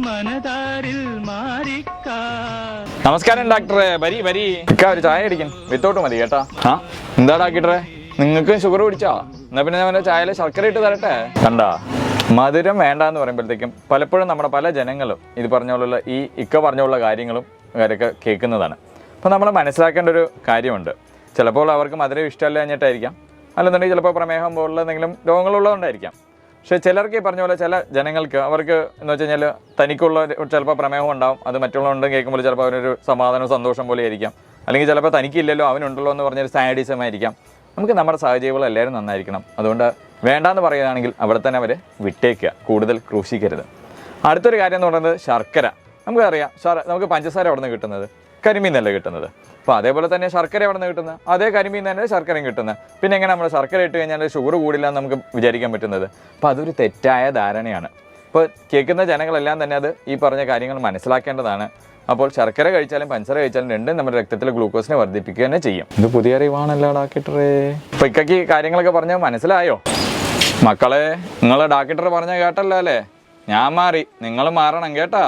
മനതാരിൽ നമസ്കാരം ഡോക്ടറെ. വരി വരി. ഇക്ക ഒരു ചായ അടിക്കും വിത്തോട്ട് മതി കേട്ടാ. ആ? എന്താ ഡാക്കിട്ടറെ നിങ്ങൾക്ക് ഷുഗർ പിടിച്ചാ എന്നാ പിന്നെ ഞാൻ ചായയിൽ ശർക്കര ഇട്ട് തരട്ടെ? കണ്ടാ? മധുരം വേണ്ട എന്ന് പറയുമ്പോഴത്തേക്കും പലപ്പോഴും നമ്മുടെ പല ജനങ്ങളും ഇത് പറഞ്ഞ പോലുള്ള ഈ ഇക്ക പറഞ്ഞ പോലുള്ള കാര്യങ്ങളും കാര്യമൊക്കെ കേൾക്കുന്നതാണ്. അപ്പോൾ നമ്മൾ മനസ്സിലാക്കേണ്ട ഒരു കാര്യമുണ്ട്. ചിലപ്പോൾ അവർക്ക് മധുരം ഇഷ്ടമല്ല കഴിഞ്ഞിട്ടായിരിക്കാം അല്ലെന്നുണ്ടെങ്കിൽ ചിലപ്പോൾ പ്രമേഹം പോലുള്ള എന്തെങ്കിലും രോഗങ്ങളുള്ളതുകൊണ്ടായിരിക്കാം. പക്ഷേ ചിലർക്ക് ഈ പറഞ്ഞ പോലെ ചില ജനങ്ങൾക്ക് അവർക്ക് എന്ന് വെച്ച് കഴിഞ്ഞാൽ തനിക്കുള്ള ചിലപ്പോൾ പ്രമേഹം ഉണ്ടാവും അത് മറ്റുള്ളവരുണ്ടെന്ന് കേൾക്കുമ്പോൾ ചിലപ്പോൾ അവനൊരു സമാധാനവും സന്തോഷം പോലെ ആയിരിക്കാം അല്ലെങ്കിൽ ചിലപ്പോൾ തനിക്കില്ലല്ലോ അവനുണ്ടല്ലോ എന്ന് പറഞ്ഞൊരു സാഡിസം ആയിരിക്കാം. നമുക്ക് നമ്മുടെ സാഹചര്യങ്ങൾ എല്ലാവരും നന്നായിരിക്കണം. അതുകൊണ്ട് വേണ്ടാന്ന് പറയുകയാണെങ്കിൽ അവിടെ തന്നെ അവരെ വിട്ടേക്കുക കൂടുതൽ ക്രൂശിക്കരുത്. അടുത്തൊരു കാര്യം എന്ന് പറയുന്നത് ശർക്കര. നമുക്കറിയാം നമുക്ക് പഞ്ചസാര അവിടെ നിന്ന് കിട്ടുന്നത്? കരിമീൻ നിന്നല്ലേ കിട്ടുന്നത്? അപ്പോൾ അതേപോലെ തന്നെ ശർക്കര എവിടെ നിന്ന് കിട്ടുന്നത്? അതേ കരിമീൻ തന്നെ ശർക്കരയും കിട്ടുന്നത്. പിന്നെ എങ്ങനെ നമ്മൾ ശർക്കര ഇട്ട് കഴിഞ്ഞാൽ ഷുഗർ കൂടില്ല എന്ന് നമുക്ക് വിചാരിക്കാൻ പറ്റുന്നത്? അപ്പോൾ അതൊരു തെറ്റായ ധാരണയാണ്. ഇപ്പോൾ കേൾക്കുന്ന ജനങ്ങളെല്ലാം തന്നെ അത് ഈ പറഞ്ഞ കാര്യങ്ങൾ മനസ്സിലാക്കേണ്ടതാണ്. അപ്പോൾ ശർക്കര കഴിച്ചാലും പഞ്ചസാര കഴിച്ചാലും രണ്ടും നമ്മുടെ രക്തത്തിലെ ഗ്ലൂക്കോസിനെ വർദ്ധിപ്പിക്കുക തന്നെ ചെയ്യും. ഇത് പുതിയ അറിവാണല്ലോ ഡാക്ടറേ ഇപ്പൊ ഇക്കയ്ക്ക് കാര്യങ്ങളൊക്കെ പറഞ്ഞാൽ മനസ്സിലായോ? മക്കളെ നിങ്ങൾ ഡാക്ടർ പറഞ്ഞ കേട്ടല്ലോ അല്ലേ? ഞാൻ മാറി നിങ്ങൾ മാറണം കേട്ടാ.